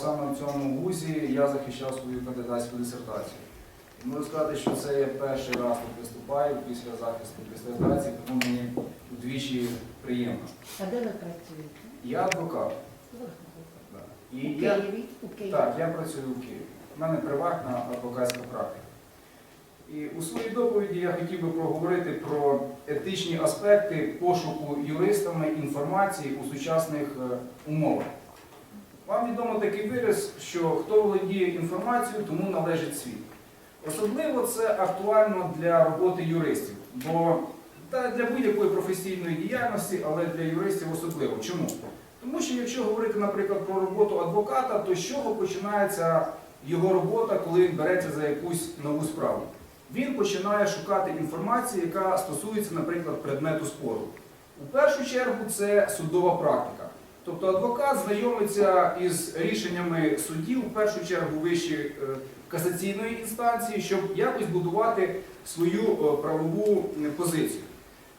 саме в цьому вузі я захищав свою кандидатську дисертацію. Можу сказати, що це я перший раз тут виступаю після захисту дисертації, тому мені удвічі приємно. А де ви працюєте? Я адвокат. Да. У я, Києві? У Києві. так, я працюю в Києві. У мене приватна адвокатська практика. І у своїй доповіді я хотів би проговорити про етичні аспекти пошуку юристами інформації у сучасних е, умовах. Вам відомо такий вираз, що хто володіє інформацією, тому належить світ. Особливо це актуально для роботи юристів, бо та для будь-якої професійної діяльності, але для юристів особливо. Чому? Тому що якщо говорити, наприклад, про роботу адвоката, то з чого починається його робота, коли він береться за якусь нову справу? Він починає шукати інформацію, яка стосується, наприклад, предмету спору. У першу чергу це судова практика. Тобто адвокат знайомиться із рішеннями судів, у першу чергу вищої е, касаційної інстанції, щоб якось будувати свою е, правову позицію.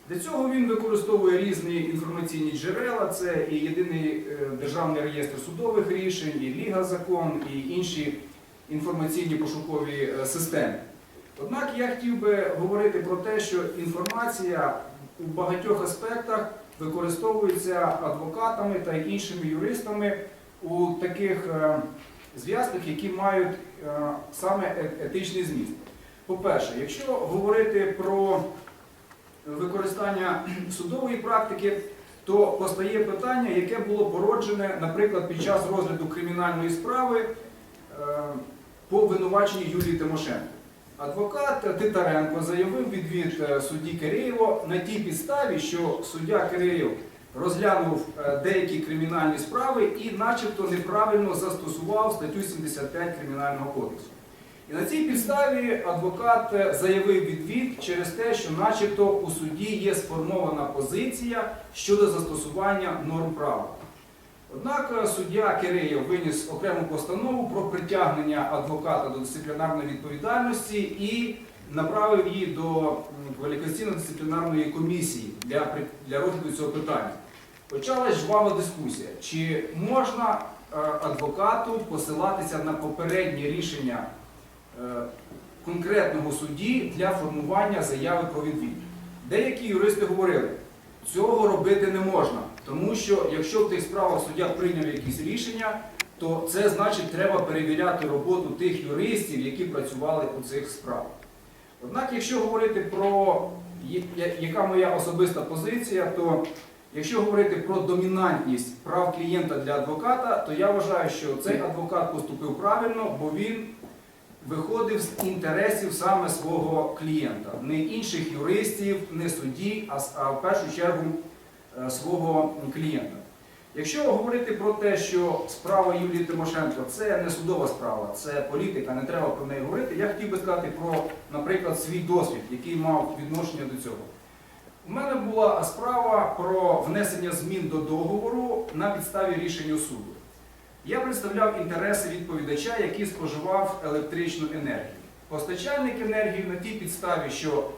Для цього він використовує різні інформаційні джерела, це і єдиний е, державний реєстр судових рішень, і Ліга закон, і інші інформаційні пошукові системи. Однак я хотів би говорити про те, що інформація у багатьох аспектах використовується адвокатами та іншими юристами у таких е, зв'язках, які мають е, саме е- етичний зміст. По-перше, якщо говорити про використання судової практики, то постає питання, яке було породжене, наприклад, під час розгляду кримінальної справи по обвинуваченню Юлії Тимошенко. Адвокат Титаренко заявив відвід е, судді Киреєво на тій підставі, що суддя Киреєв розглянув е, деякі кримінальні справи і начебто неправильно застосував статтю 75 Кримінального кодексу. І на цій підставі адвокат е, заявив відвід через те, що начебто у суді є сформована позиція щодо застосування норм права. Однак е, суддя Киреєв виніс окрему постанову про притягнення адвоката до дисциплінарної відповідальності і направив її до кваліфікаційно-дисциплінарної комісії для, для розгляду цього питання. Почалась жвава дискусія, чи можна е, адвокату посилатися на попереднє рішення е, конкретного судді для формування заяви про відвід. Деякі юристи говорили, цього робити не можна, тому що якщо в тих справах суддя прийняв якісь рішення, то це значить треба перевіряти роботу тих юристів, які працювали у цих справах. Однак, якщо говорити про яка моя особиста позиція, то якщо говорити про домінантність прав клієнта для адвоката, то я вважаю, що цей адвокат поступив правильно, бо він виходив з інтересів саме свого клієнта, не інших юристів, не судді, а, в першу чергу свого клієнта. Якщо говорити про те, що справа Юлії Тимошенко це не судова справа, це політика, не треба про неї говорити, я хотів би сказати про, наприклад, свій досвід, який мав відношення до цього. У мене була справа про внесення змін до договору на підставі рішення суду. Я представляв інтереси відповідача, який споживав електричну енергію. Постачальник енергії на тій підставі, що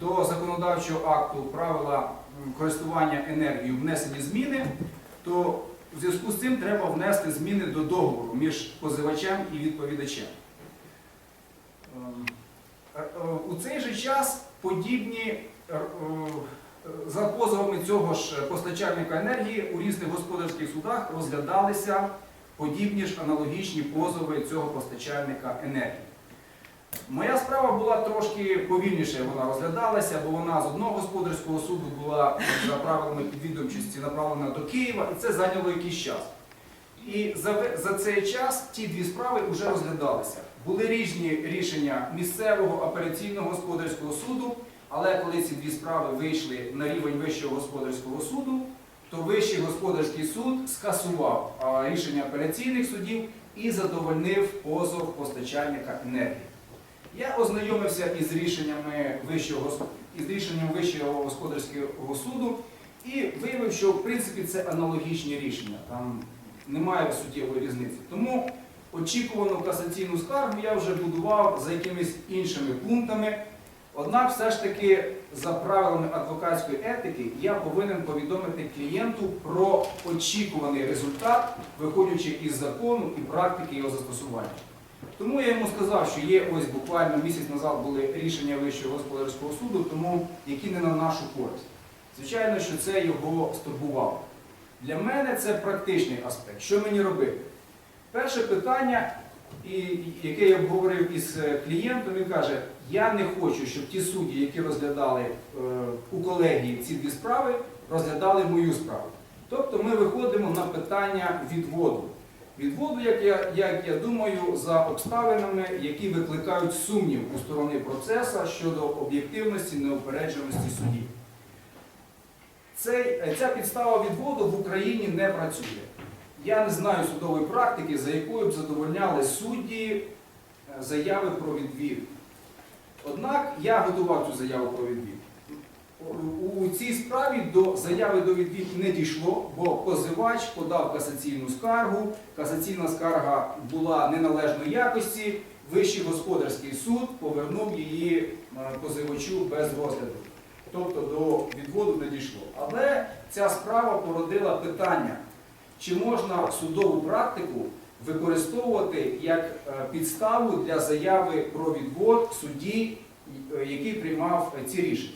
до законодавчого акту правила користування енергією внесені зміни, то в зв'язку з цим треба внести зміни до договору між позивачем і відповідачем. Ем, е, е, У цей же час подібні е, за позовами цього ж постачальника енергії у різних господарських судах розглядалися подібні ж аналогічні позови цього постачальника енергії. Моя справа була трошки повільніше, вона розглядалася, бо вона з одного господарського суду була за правилами підвідомчості направлена до Києва, і це зайняло якийсь час. І за, за цей час ті дві справи вже розглядалися. Були різні рішення місцевого апеляційного господарського суду, але коли ці дві справи вийшли на рівень Вищого господарського суду, то Вищий господарський суд скасував рішення апеляційних судів і задовольнив позов постачальника енергії. Я ознайомився із рішеннями Вищого, із рішенням Вищого господарського суду і виявив, що в принципі це аналогічні рішення. Там немає суттєвої різниці. Тому очікувану касаційну скаргу я вже будував за якимись іншими пунктами. Однак, все ж таки, за правилами адвокатської етики, я повинен повідомити клієнту про очікуваний результат, виходячи із закону і практики його застосування. Тому я йому сказав, що є ось буквально місяць назад були рішення Вищого господарського суду, тому які не на нашу користь. Звичайно, що це його стурбувало. Для мене це практичний аспект. Що мені робити? Перше питання, яке я обговорив із е, клієнтом, він каже: я не хочу, щоб ті судді, які розглядали е, у колегії ці дві справи, розглядали мою справу. Тобто ми виходимо на питання відводу. Відводу, як я, як я думаю, за обставинами, які викликають сумнів у сторони процесу щодо об'єктивності, неупередженості судді. Цей, ця підстава відводу в Україні не працює. Я не знаю судової практики, за якою б задовольняли судді е, заяви про відвід. Однак я готував цю заяву про відвід. У- цій справі до заяви до відвід не дійшло, бо позивач подав касаційну скаргу. Касаційна скарга була неналежної якості. Вищий господарський суд повернув її е, позивачу без розгляду. Тобто до відводу не дійшло. Але ця справа породила питання, чи можна судову практику використовувати як е, підставу для заяви про відвод судді, е, який приймав ці рішення.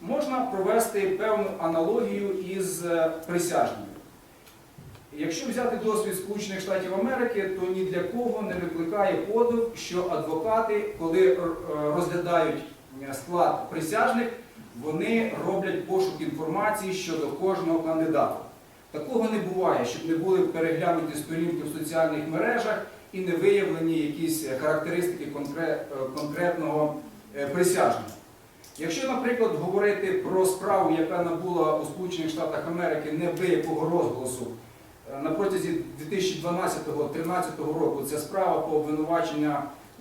Можна провести певну аналогію із е, присяжними. Якщо взяти досвід Сполучених Штатів Америки, то ні для кого не викликає подив, що адвокати, коли е, розглядають е, склад присяжних, вони роблять пошук інформації щодо кожного кандидата. Такого не буває, щоб не були переглянуті сторінки в соціальних мережах і не виявлені якісь характеристики конкретного присяжного. Якщо, наприклад, говорити про справу, яка набула у Сполучених Штатах Америки неабиякого розголосу е, на протязі 2012-2013 року, це справа по обвинуваченню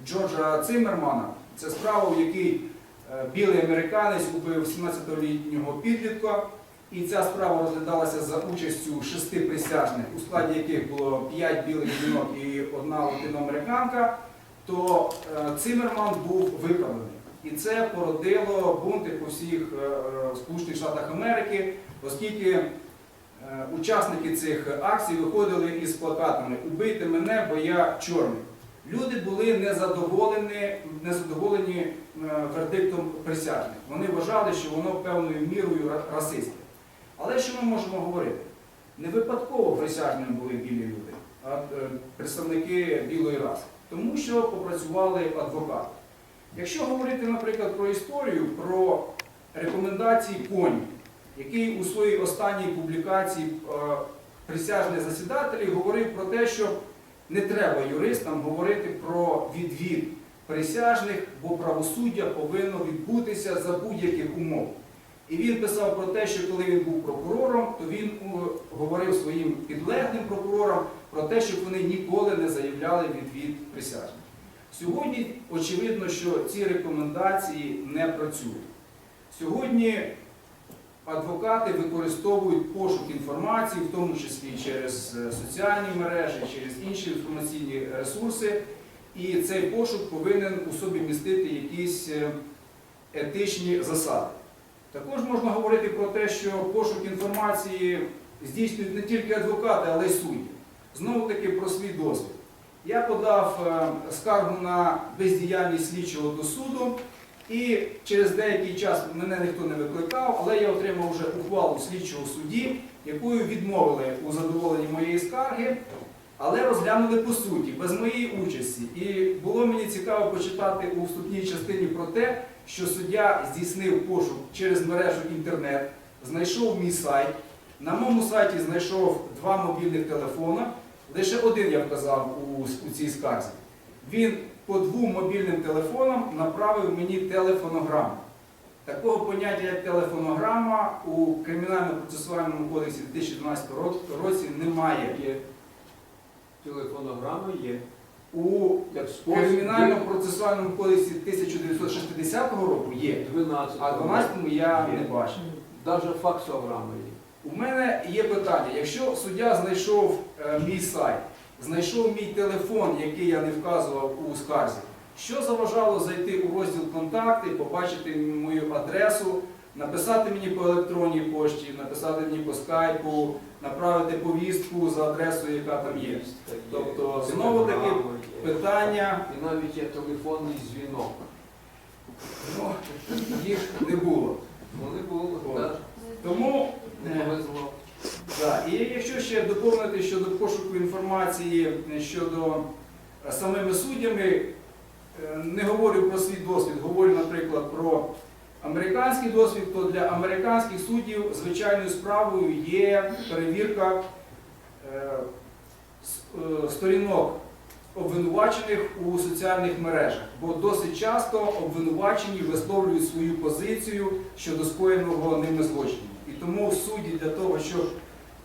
Джорджа Циммермана, це справа, в якій е, білий американець убив 17-літнього підлітка, і ця справа розглядалася за участю шести присяжних, у складі яких було п'ять білих жінок і одна латиноамериканка, то е, Циммерман був виправлений. І це породило бунти по всіх е, Сполучених Штатах Америки, оскільки е, учасники цих акцій виходили із плакатами Убийте мене, бо я чорний. Люди були незадоволені, незадоволені е, вердиктом присяжних. Вони вважали, що воно певною мірою ра- расистське. Але що ми можемо говорити? Не випадково присяжними були білі люди, а представники білої раси, тому що попрацювали адвокати. Якщо говорити, наприклад, про історію, про рекомендації Коні, який у своїй останній публікації е, присяжних засідателів говорив про те, що не треба юристам говорити про відвід присяжних, бо правосуддя повинно відбутися за будь-яких умов. І він писав про те, що коли він був прокурором, то він е, говорив своїм підлеглим прокурорам про те, щоб вони ніколи не заявляли відвід присяжних. Сьогодні очевидно, що ці рекомендації не працюють. Сьогодні адвокати використовують пошук інформації, в тому числі через е, соціальні мережі, через інші інформаційні ресурси, і цей пошук повинен у собі містити якісь е, етичні засади. Також можна говорити про те, що пошук інформації здійснюють не тільки адвокати, але й судді. Знову таки про свій досвід. Я подав е, скаргу на бездіяльність слідчого до суду, і через деякий час мене ніхто не викликав, але я отримав вже ухвалу слідчого судді, якою відмовили у задоволенні моєї скарги, але розглянули по суті, без моєї участі. І було мені цікаво почитати у вступній частині про те, що суддя здійснив пошук через мережу інтернет, знайшов мій сайт. На моєму сайті знайшов два мобільних телефона. Лише один я вказав у, у цій скарзі. Він по двом мобільним телефонам направив мені телефонограму. Такого поняття, як телефонограма, у Кримінально-процесуальному кодексі 2012 році немає. Є. Телефонограма є. У Кримінально-процесуальному кодексі 1960 року є, 12. а 12-му я не бачив. Навіть факсограма є. У мене є питання. Якщо суддя знайшов е, мій сайт, знайшов мій телефон, який я не вказував у скарзі, Що заважало зайти у розділ контакти, побачити мою адресу, написати мені по електронній пошті, написати мені по скайпу, направити повістку за адресою, яка там є. Тобто, знову таки, Питання І навіть є телефонний дзвінок. ну, їх не було. Вони були? Тому повезло. Да, і якщо ще доповнити щодо пошуку інформації е, щодо е, самими суддями, е, не говорю про свій досвід, говорю, наприклад, про американський досвід, то для американських суддів звичайною справою є перевірка е, е, сторінок обвинувачених у соціальних мережах, бо досить часто обвинувачені висловлюють свою позицію щодо скоєного ними злочину. Тому судді для того, щоб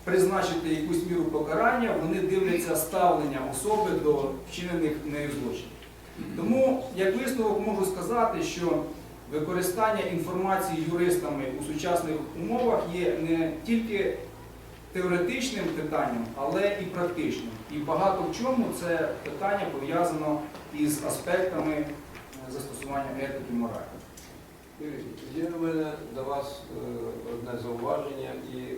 призначити якусь міру покарання, вони дивляться ставлення особи до вчинених нею злочинів. Тому, як висновок, можу сказати, що використання інформації юристами у сучасних умовах є не тільки теоретичним питанням, але і практичним. І багато в чому це питання пов'язано із аспектами е, застосування етики моралі. Є в мене до вас е, одне зауваження і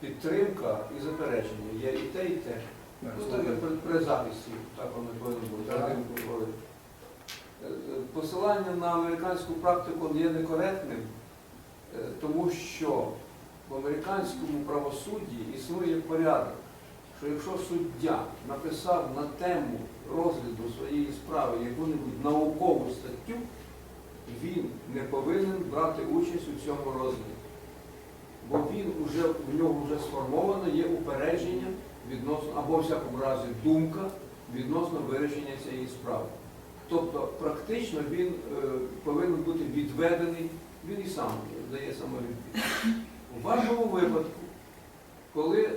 підтримка, і заперечення. Є і те, і те. Ну, так при, захисті, так воно повинно бути. Е, е, Посилання на американську практику є некоректним, тому що в американському правосудді існує порядок, що якщо суддя написав на тему розгляду своєї справи яку-небудь наукову статтю, він не повинен брати участь у цьому розгляді. Бо він уже, в нього вже сформовано є упередження відносно, або всякому разі думка відносно вирішення цієї справи. Тобто практично він е, повинен бути відведений, він і сам дає самовідвід. У вашому випадку, коли е,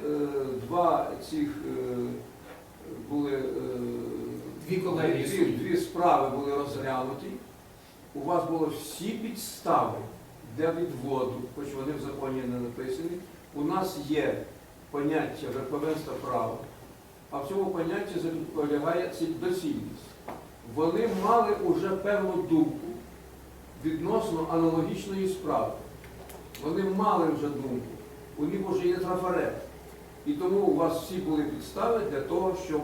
два цих е, були е, Дві дві, дві справи були розглянуті, у вас було всі підстави для відводу, хоч вони в законі не написані. У нас є поняття верховенства права, а в цьому понятті полягає ці- доцільність. Вони мали уже певну думку відносно аналогічної справи. Вони мали вже думку, у них вже є трафарет. І тому у вас всі були підстави для того, щоб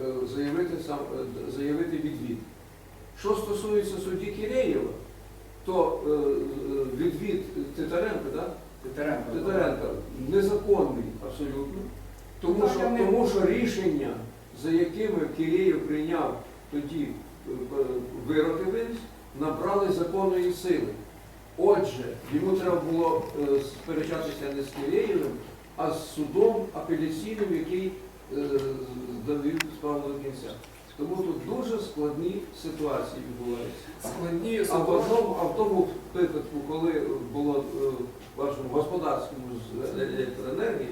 е, заявити, е, заявити відвід. Що стосується судді Киреєва, то е, е, відвід Титаренка, да? Титаренко. Титаренка незаконний абсолютно, тому що, тому що рішення, за якими Киреєв прийняв тоді е, е, вироки виніс, набрали законної сили. Отже, йому треба було е, сперечатися не з Киреєвим, а з судом апеляційним, який е, довів справу до кінця. Тому тут дуже складні ситуації відбуваються. Складні А в одному, а в тому випадку, коли було е, в вашому господарському з електроенергії,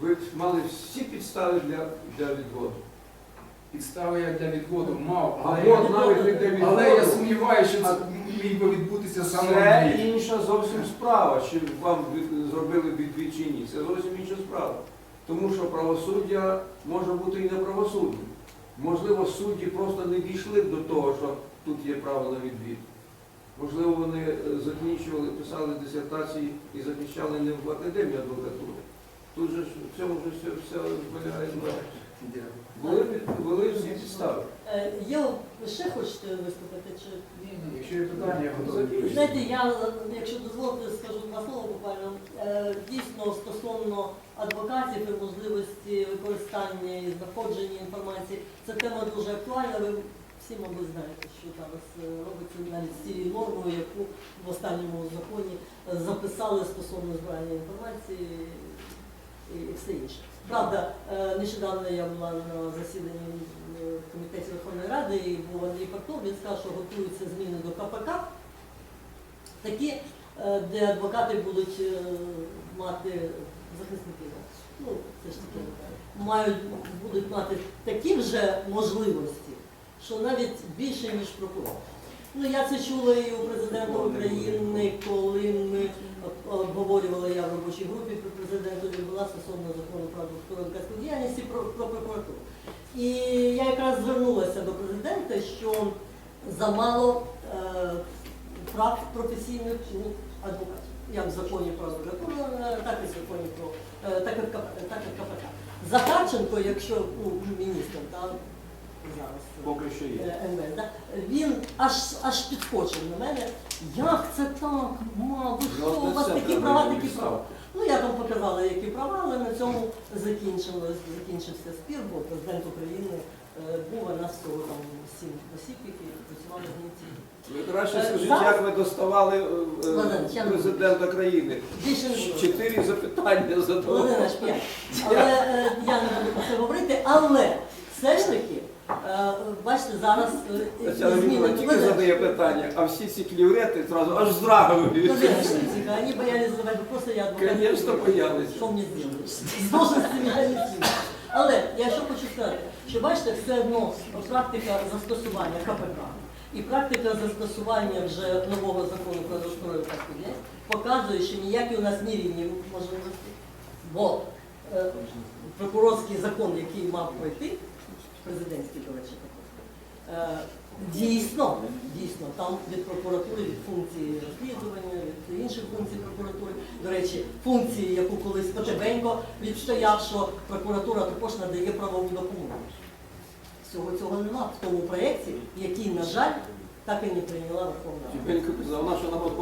ви мали всі підстави для, для відводу. Підстави я для відводу мав, але, я, навіть не для відводу. але я сумніваюся, що це міг би відбутися саме Це відвід. інша зовсім справа, чи вам від- зробили відвід чи ні. Це зовсім інша справа. Тому що правосуддя може бути і неправосуддям. Можливо, судді просто не дійшли до того, що тут є право на відвід. Можливо, вони е, закінчували, писали дисертації і захищали не в академії адвокатури. Тут же в цьому ж все, все полягає. Були, були всі підстави. Е, Є, ви ще хочете виступити? Чи... Ні, ні, Якщо є питання, я готовий. Знаєте, я, якщо дозволите, скажу два слова буквально. Е, Дійсно, стосовно адвокатів і можливості використання і знаходження інформації, це тема дуже актуальна. Ви всі, мабуть, знаєте, що зараз е, робиться навіть з цією нормою, яку в останньому законі е, записали стосовно збирання інформації і все інше. Правда, е, нещодавно я була на засіданні е, в комітеті Верховної Ради і був Андрій Партов, він сказав, що готуються зміни до КПК, такі, е, де адвокати будуть мати захисників. Ну, це ж таке, мають, будуть мати такі вже можливості, що навіть більше, ніж прокурор. Ну, я це чула і у президента України, коли ми обговорювали я в робочій групі при президенту він була стосовно закону про адвокатську діяльність і про, про прокуратуру. І я якраз звернулася до президента, що замало е, прав професійних ну, адвокатів. Як в законі про адвокатуру, е, так і в законі про е, так і в КПК. Захарченко, якщо ну, міністр, та, зараз. е, Поки що є. Е, МВ, да? Він аж аж підскочив на мене. Як це так? Ма, ви що, у вас такі права, такі права. Ну я там показала, які права, але на цьому закінчилось, закінчився спір, бо президент України е, був, а нас всього там сім осіб, які працювали в Генці. Ви краще Е, скажіть, зараз- як ви доставали е, е, Ладно, я не президента країни? Більше не. Чотири запитання. Володимир п'ять. Але е, я не буду про це говорити, але все ж таки, бачите, зараз е, зміни тільки задає питання, а всі ці кліврети зразу аж здрагують. Володимир, Они боялись задавати вопроси, я адвокат. Звісно, боялися. Що мені? З должності я не зробиш. Але я що хочу сказати, що бачите, все одно практика застосування КПК і практика застосування вже нового закону про розстрою суддя показує, що ніякі у нас не рівні можливості. Бо е, прокурорський закон, який мав пройти, президентський, до речі, також, е, дійсно, дійсно, там від прокуратури, від функції розслідування, від інших функцій прокуратури, до речі, функції, яку колись Потебенько відстояв, що прокуратура також надає правову допомогу. Всього цього нема в тому проєкті, який, на жаль, так і не прийняла Верховна Рада. Наша народ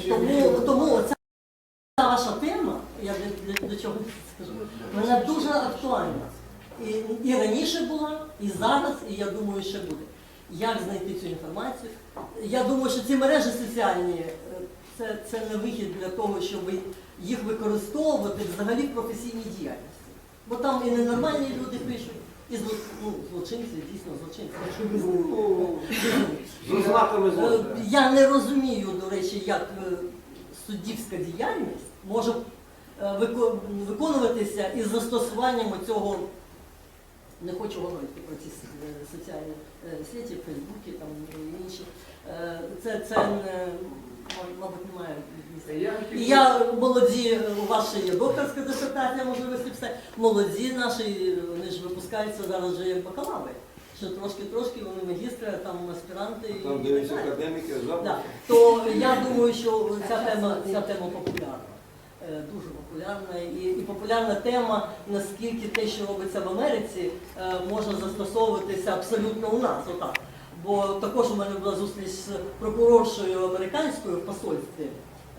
ще Тому, тому ця ваша тема, я для, для, для чого скажу, вона дуже актуальна. І, і раніше була, і зараз, і я думаю, ще буде. Як знайти цю інформацію? Я думаю, що ці мережі соціальні е, це, це не вихід для того, щоб їх використовувати взагалі в професійній діяльності. Бо там і ненормальні люди пишуть, і зло, ну, злочинці, дійсно злочинці. Ознаками Е. Я не розумію, до речі, як е, суддівська діяльність може виконуватися із застосуванням цього, не хочу говорити про ці е, соціальні е, сеті, Фейсбуки там і інші. Е, Це, це не, мабуть, немає І я молоді, у вас ще є докторська дисертація, можливості все. Молоді наші, вони ж випускаються зараз вже як бакалаври. Що трошки-трошки вони магістри, там аспіранти і Там так академіки, Да. То я думаю, що ця тема, ця тема популярна. Е, Дуже популярна і, і популярна тема, наскільки те, що робиться в Америці, е, може застосовуватися абсолютно у нас. Отак. Бо також у мене була зустріч з прокуроршою американською в посольстві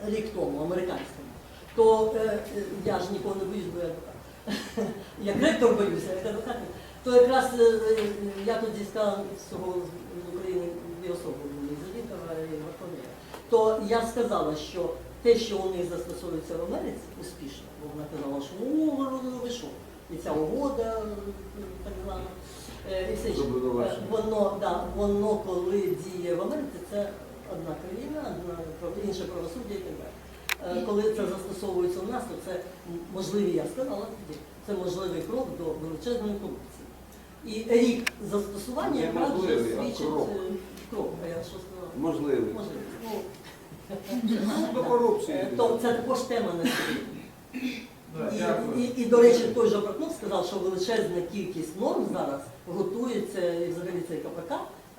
рік тому, американському. То е, я ж нікого не боюсь, бо я адвокат. Як ректор боюся, як адвокат. То якраз е, е, я тоді сказала всього з України дві особи були Завітова і Верховня. То я сказала, що те, що у них застосовується в Америці, успішно, бо вона казала, що ну ви, що, і ця угода е, так звана, е, і все. Обвинувачення. Е, Воно, да, воно коли діє в Америці, це одна країна, одна інше правосуддя і так далі. Е, Коли це застосовується у нас, то це можливий, я сказала тоді, це можливий крок до величезної корупції. І рік застосування якраз свідчить крок. крок, а я що сказала? Можливий. Можливий. Ну, До корупції. е, то це також тема на сьогодні. І, і, і, до речі, той же Бортнов сказав, що величезна кількість норм зараз готується, і взагалі цей КПК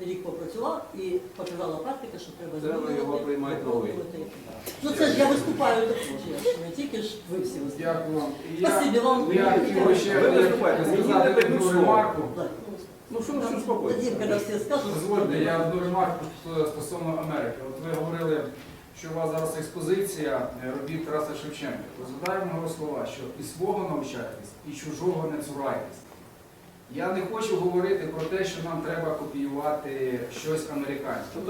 рік попрацював і показала практика, що треба Треба його приймати новий. Ну це ж я виступаю також, я ж не тільки ж ви всі виступаєте. Дякую вам. Я, Спасибі вам. я хотів би ще сказати одну ремарку. Ну що, ну, що спокійно. Тоді, коли всі скажуть, Дозвольте, я одну ремарку стосовно Америки. От ви говорили, що у вас зараз експозиція е, робіт Тараса Шевченка. Розглядаємо його слова, що і свого навчайтесь, і чужого не цурайтесь. Я не хочу говорити про те, що нам треба копіювати щось американське.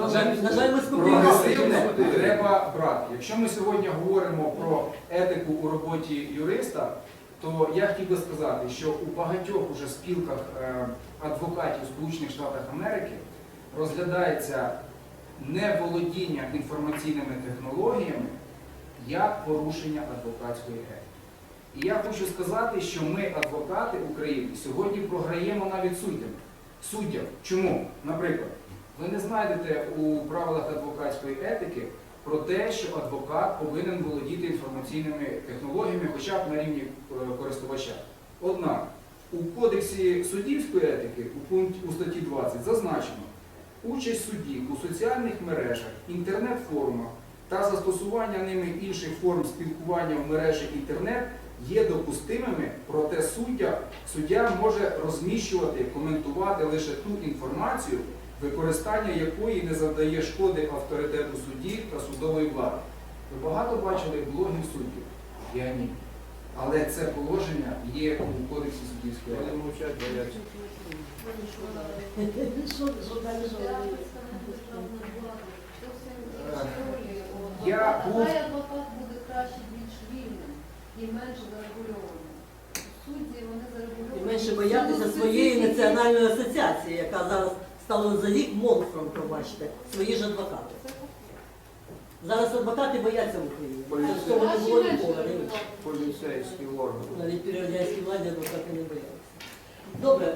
Прогресивне треба брати. Якщо ми сьогодні говоримо про етику у роботі юриста, то я хотів би сказати, що у багатьох уже спілках е, адвокатів Сполучених Штатів Америки розглядається неволодіння інформаційними технологіями як порушення адвокатської етики. І я хочу сказати, що ми, адвокати України, сьогодні програємо навіть суддям. Суддям. Чому? Наприклад, ви не знайдете у правилах адвокатської етики про те, що адвокат повинен володіти інформаційними технологіями, хоча б на рівні е, користувача. Однак, У кодексі суддівської етики у пункті у статті 20 зазначено участь судді у соціальних мережах, інтернет-форумах та застосування ними інших форм спілкування в мережі інтернет є допустимими, проте суддя, суддя може розміщувати, коментувати лише ту інформацію, використання якої не завдає шкоди авторитету судді та судової влади. Ви багато бачили блогів суддів? Я ні. Але це положення є у кодексі суддівської етики. Що Я Е, був- адвокат буде краще більш вільним і менш зарегульованим. Судді вони зарегульовані. І менше боятися своєї національної асоціації, яка зараз стала за рік монстром, пробачте, свої ж адвокати. Зараз адвокати бояться в Україні. Поліцейські. Цього не було ніколи. раніше. Поліцейський орган. Навіть при радянській владі адвокати не боялися. Добре.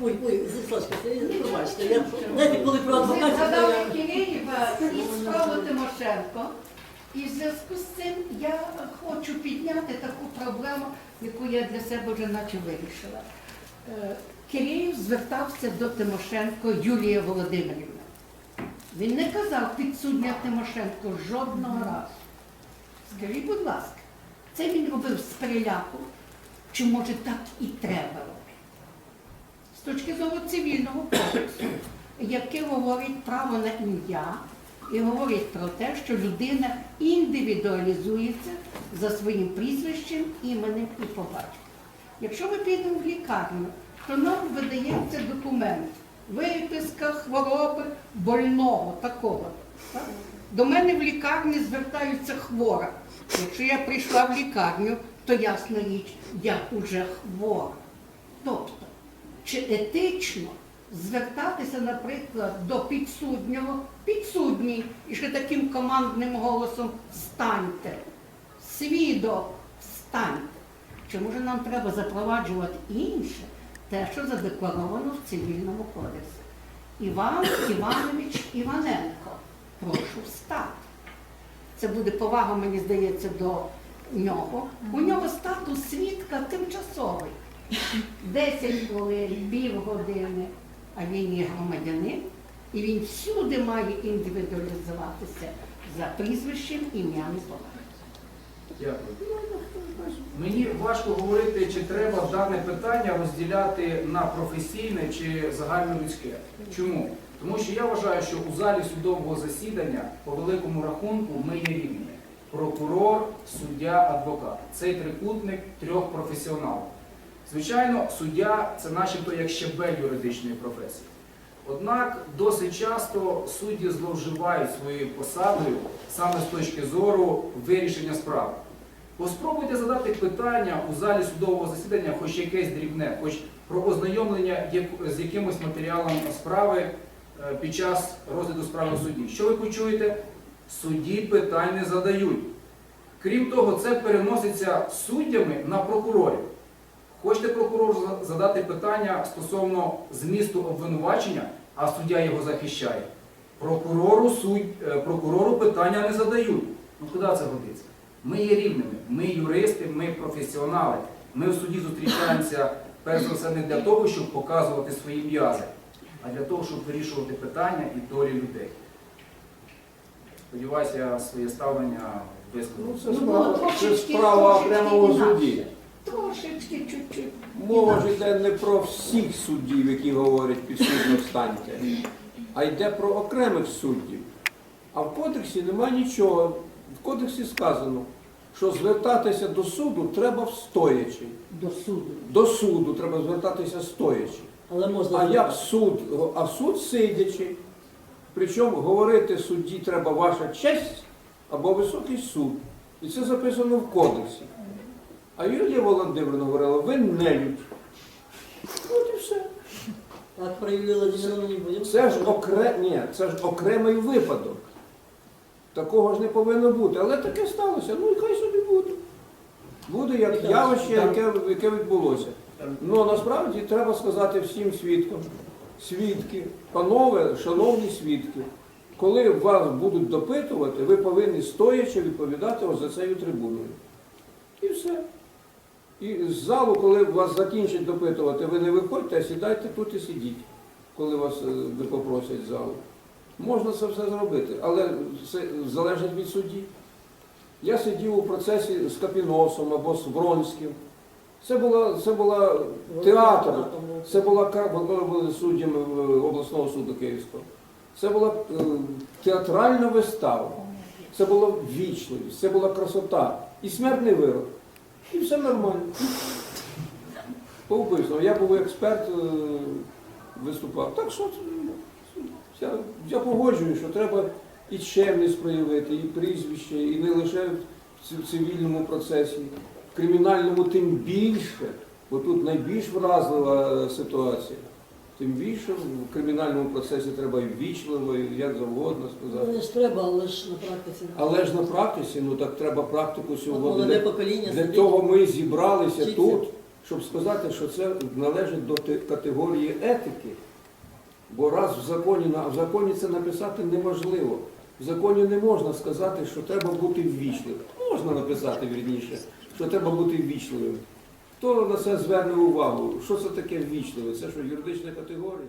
Е, Ой, ой, це пробачте. Я, знаєте, коли про адвокатів, згадали я... Киреєва і справу Тимошенко. І в зв'язку з цим я хочу підняти таку проблему, яку я для себе вже наче вирішила. Е, Киреєв звертався до Тимошенко Юлія Володимирівна. Він не казав підсудня Тимошенко жодного разу. Скажіть, будь ласка, це він робив з переляку, чи може так і треба? З точки зору цивільного кодексу, яке говорить право на ім'я і говорить про те, що людина індивідуалізується за своїм прізвищем, іменем і по батьку. Якщо ми підемо в лікарню, то нам видається документ, виписка хвороби больного такого. так? До мене в лікарні звертаються хвора. Якщо я прийшла в лікарню, то ясна річ, я уже хвора. Тобто, чи етично звертатися, наприклад, до підсуднього, підсудній, і ще таким командним голосом встаньте, свідок, встаньте. Чи може нам треба запроваджувати інше, те, що задекларовано в цивільному кодексі? Іван Іванович Іваненко, прошу встати. Це буде повага, мені здається, до нього. У нього статус свідка тимчасовий. 10 хвилин, півгодини, а він є громадянин, і він всюди має індивідуалізуватися за прізвищем, ім'ям і по Дякую. Мені важко говорити, чи треба дане питання розділяти на професійне чи загальнолюдське. Чому? Тому що я вважаю, що у залі судового засідання по великому рахунку ми є рівні. Прокурор, суддя, адвокат. Цей трикутник трьох професіоналів. Звичайно, суддя це начебто як щебель юридичної професії. Однак досить часто судді зловживають своєю посадою саме з точки зору вирішення справи. Поспробуйте задати питання у залі судового засідання, хоч якесь дрібне, хоч про ознайомлення з якимось матеріалом справи е, під час розгляду справи в суді. Що ви почуєте? Судді питань не задають. Крім того, це переноситься суддями на прокурорів. Хочете прокурору задати питання стосовно змісту обвинувачення, а суддя його захищає. Прокурору, суд, е, прокурору питання не задають. Ну куди це годиться? Ми є рівними, ми юристи, ми професіонали. Ми в суді зустрічаємося перш за все не для того, щоб показувати свої м'язи, а для того, щоб вирішувати питання і долі людей. Сподіваюся, я своє ставлення Ну, висловив. це Ну, справа, це трошечки- справа трошечки окремого інакше. Трошечки, чуть-чуть. Мова ж йде не про всіх суддів, які говорять підсудно встаньте, а йде про окремих суддів. А в кодексі нема нічого. В кодексі сказано, що звертатися до суду треба стоячи. До суду. До суду треба звертатися стоячи. Але можна А як суд, а суд сидячи. Причому говорити судді треба ваша честь або високий суд. І це записано в кодексі. А Юлія Володимирівна говорила, ви нелюдь. От і все. Так про Юлію Володимировну не будемо. Це ж, окре... Ні, це ж окремий випадок. Такого ж не повинно бути. Але таке сталося. Ну і хай собі буде. Буде як явище, яке, яке відбулося. Ну насправді треба сказати всім свідкам, свідки, панове, шановні свідки, коли вас будуть допитувати, ви повинні стоячи відповідати ось за цією трибуною. І все. І з залу, коли вас закінчать допитувати, ви не виходьте, а сідайте тут і сидіть, коли вас е, попросять залу. Можна це все зробити, але це залежить від судді. Я сидів у процесі з Капіносом або з Вронським. Це була, це була театр, це була коли були суддями е, обласного суду Київського. Це була е, театральна вистава. Це була вічливість, це була красота і смертний вирок. І все нормально. По. Я був експерт, е, виступав. Так що е, я, я погоджую, що треба і чемність проявити, і прізвище, і не лише в цивільному процесі, в кримінальному тим більше, бо тут найбільш вразлива е, ситуація. Тим більше в кримінальному процесі треба і ввічливо, і як завгодно сказати. Ну, ж треба, але ж на практиці. Але ж на практиці, ну так треба практику От сьогодні. Для, покоління для сидить. того ми зібралися Вчиться. тут, щоб сказати, що це належить до категорії етики. Бо раз в законі, в законі це написати неможливо. В законі не можна сказати, що треба бути ввічливим. Можна написати вірніше, що треба бути ввічливим. Хто на це зверне увагу? Що це таке ввічливе? Це що юридична категорія?